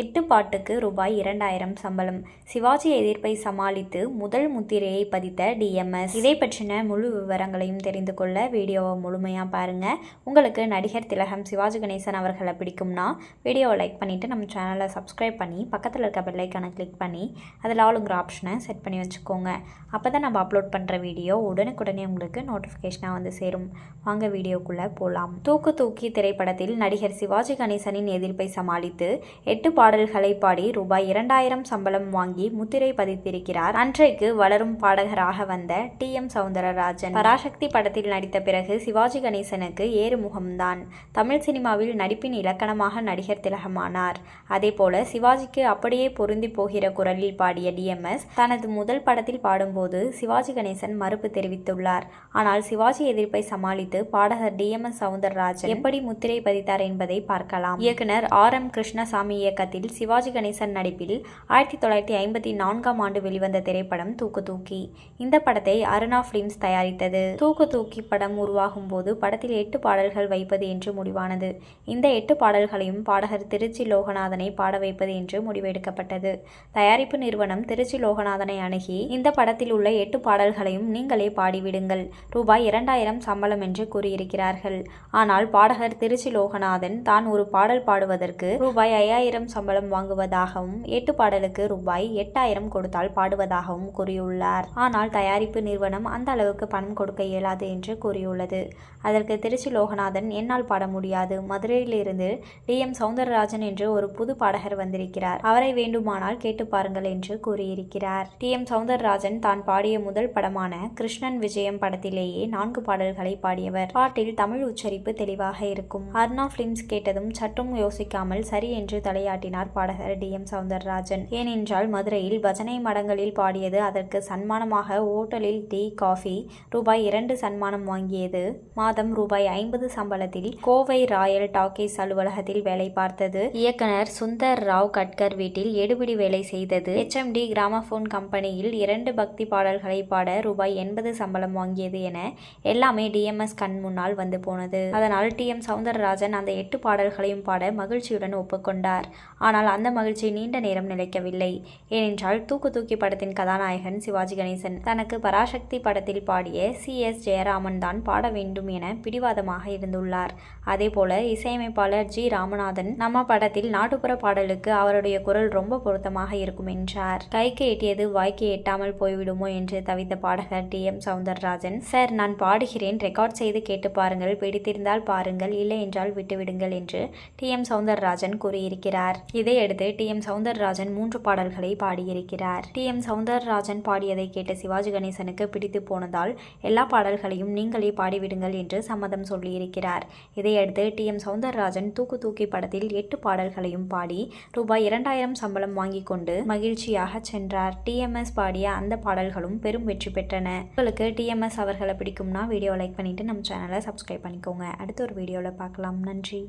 எட்டு பாட்டுக்கு ரூபாய் இரண்டாயிரம் சம்பளம். சிவாஜி எதிர்ப்பை சமாளித்து முதல் முத்திரையை பதித்த டிஎம்எஸ் இதை பற்றின முழு விவரங்களையும் தெரிந்து கொள்ள வீடியோவை முழுமையாக பாருங்கள் உங்களுக்கு நடிகர் திலகம் சிவாஜி கணேசன் அவர்களை பிடிக்கும்னா வீடியோவை லைக் பண்ணிவிட்டு நம்ம சேனலை சப்ஸ்கிரைப் பண்ணி பக்கத்தில் இருக்க பெல்லைக்கான கிளிக் பண்ணி அதில் ஆளுங்கிற ஆப்ஷனை செட் பண்ணி வச்சுக்கோங்க. அப்போ தான் நம்ம அப்லோட் பண்ணுற வீடியோ உடனுக்குடனே உங்களுக்கு நோட்டிஃபிகேஷனாக வந்து சேரும். வாங்க வீடியோக்குள்ளே போகலாம் தூக்கு தூக்கி திரைப்படத்தில் நடிகர் சிவாஜி கணேசனின் எதிர்ப்பை சமாளித்து எட்டு பாடல்களை பாடி ரூபாய் இரண்டாயிரம் சம்பளம் வாங்கி முத்திரை பதித்திருக்கிறார். அன்றைக்கு வளரும் பாடகராக வந்த டி. எம். சவுந்தரராஜன். பராசக்தி படத்தில் நடித்த பிறகு சிவாஜி கணேசனுக்கு ஏறுமுகம்தான். தமிழ் சினிமாவில் நடிப்பின் இலக்கணமாக நடிகர் திலகமானார். அதேபோல சிவாஜிக்கு அப்படியே பொருந்தி போகிற குரலில் பாடிய டிஎம்எஸ் தனது முதல் படத்தில் பாடும்போது சிவாஜி கணேசன் மறுப்பு தெரிவித்துள்ளார். ஆனால் சிவாஜி எதிர்ப்பை சமாளித்து பாடகர் டிஎம்எஸ் சவுந்தரராஜன் எப்படி முத்திரை பதித்தார் என்பதை பார்க்கலாம். இயக்குனர் ஆர். எம். கிருஷ்ணசாமி இயக்கத்தில் சிவாஜி கணேசன் நடிப்பில் ஆயிரத்தி தொள்ளாயிரத்தி ஐம்பத்தி நான்காம் ஆண்டு வெளிவந்த திரைப்படம் தூக்கு தூக்கி. இந்த படத்தை அருணா பிலிம்ஸ் தயாரித்தது. தூக்கு தூக்கி படம் உருவாகும் போது படத்தில் எட்டு பாடல்கள் வைப்பது என்று முடிவானது. இந்த எட்டு பாடல்களையும் பாடகர் திருச்சி லோகநாதனை பாட வைப்பது என்று முடிவெடுக்கப்பட்டது. தயாரிப்பு நிறுவனம் திருச்சி லோகநாதனை அணுகி இந்த படத்தில் உள்ள எட்டு பாடல்களையும் நீங்களே பாடிவிடுங்கள். ரூபாய் இரண்டாயிரம் சம்பளம் என்று கூறியிருக்கிறார்கள். ஆனால் பாடகர் திருச்சி லோகநாதன் தான் ஒரு பாடல் பாடுவதற்கு ரூபாய் ஐயாயிரம் சம்பளம் வாங்குவதாகவும் எட்டு பாடலுக்கு ரூபாய் எட்டாயிரம் கொடுத்தால் பாடுவதாகவும் கூறியுள்ளார். ஆனால் தயாரிப்பு நிறுவனம் அந்த அளவுக்கு பணம் கொடுக்க இயலாது என்று கூறியுள்ளது. அதற்கு திருச்சி லோகநாதன் என்னால் பாட முடியாது. மதுரையிலிருந்து டி. எம். சவுந்தரராஜன் என்று ஒரு புது பாடகர் வந்திருக்கிறார். அவரை வேண்டுமானால் கேட்டு பாருங்கள் என்று கூறியிருக்கிறார். டி. எம். சவுந்தரராஜன் தான் பாடிய முதல் படமான கிருஷ்ணன் விஜயம் படத்திலேயே நான்கு பாடல்களை பாடியவர். பாட்டில் தமிழ் உச்சரிப்பு தெளிவாக இருக்கும். அர்ணா பிலிம்ஸ் கேட்டதும் சற்றும் யோசிக்காமல் சரி என்று தலையாட்டினார். பாடகர் டி. எம். சவுந்தரராஜன். ஏனென்றால் மதுரையில் பஜனை மடங்களில் பாடியது அதற்கு சன்மானமாக ஓட்டலில் டீ காஃபி ரூபாய் இரண்டு சன்மானம் வாங்கியது. மாதம் ரூபாய் ஐம்பது சம்பளத்தில் கோவை ராயல் டாக்கீஸ் அலுவலகத்தில் வேலை பார்த்தது. இயக்குனர் சுந்தர் ராவ் கட்கர் வீட்டில் எடுபிடி வேலை செய்தது. HMD கிராமபோன் கம்பெனியில் இரண்டு பக்தி பாடல்களை பாட ரூபாய் எண்பது சம்பளம் வாங்கியது என எல்லாமே டிஎம்எஸ் கண் முன்னால் வந்து போனது. அதனால் டி. எம். சவுந்தரராஜன் அந்த எட்டு பாடல்களையும் பாட மகிழ்ச்சியுடன் ஒப்புக்கொண்டார். ஆனால் அந்த மகிழ்ச்சி நீண்ட நேரம் நிலைக்கவில்லை. ஏனென்றால் தூக்கு தூக்கி படத்தின் கதாநாயகன் சிவாஜி கணேசன் தனக்கு பராசக்தி படத்தில் பாடிய சி. எஸ். ஜெயராமன் தான் பாட வேண்டும் என பிடிவாதமாக இருந்துள்ளார். அதேபோல இசையமைப்பாளர் ஜி. ராமநாதன் நம்ம படத்தில் நாட்டுப்புற பாடலுக்கு அவருடைய குரல் ரொம்ப பொருத்தமாக இருக்கும் என்றார். கைக்கு எட்டியது வாய்க்கு எட்டாமல் போய்விடுமோ என்று தவித்த பாடகர் டி. எம். சவுந்தரராஜன் சார் நான் பாடுகிறேன். ரெக்கார்ட் செய்து கேட்டு பாருங்கள். பிடித்திருந்தால் பாருங்கள். இல்லை என்றால் விட்டுவிடுங்கள் என்று டி. எம். சவுந்தரராஜன் கூறியிருக்கிறார். இதையடுத்து டி. எம். சவுந்தரராஜன் மூன்று பாடல்களை பாடியிருக்கிறார். டி. எம். சவுந்தரராஜன் பாடியதை கேட்ட சிவாஜி கணேசனுக்கு பிடித்து போனதால் எல்லா பாடல்களையும் நீங்களே பாடிவிடுங்கள் என்று சம்மதம் சொல்லியிருக்கிறார். இதையடுத்து டி. எம். சவுந்தரராஜன் தூக்கு தூக்கி படத்தில் எட்டு பாடல்களையும் பாடி ரூபாய் இரண்டாயிரம் சம்பளம் வாங்கி கொண்டு மகிழ்ச்சியாக சென்றார். டிஎம்எஸ் பாடிய அந்த பாடல்களும் பெரும் வெற்றி பெற்றன. உங்களுக்கு டிஎம்எஸ் அவர்களை பிடிக்கும்னா வீடியோ லைக் பண்ணிட்டு நம்ம சேனலை சப்ஸ்கிரைப் பண்ணிக்கோங்க. அடுத்த ஒரு வீடியோவில் பார்க்கலாம். நன்றி.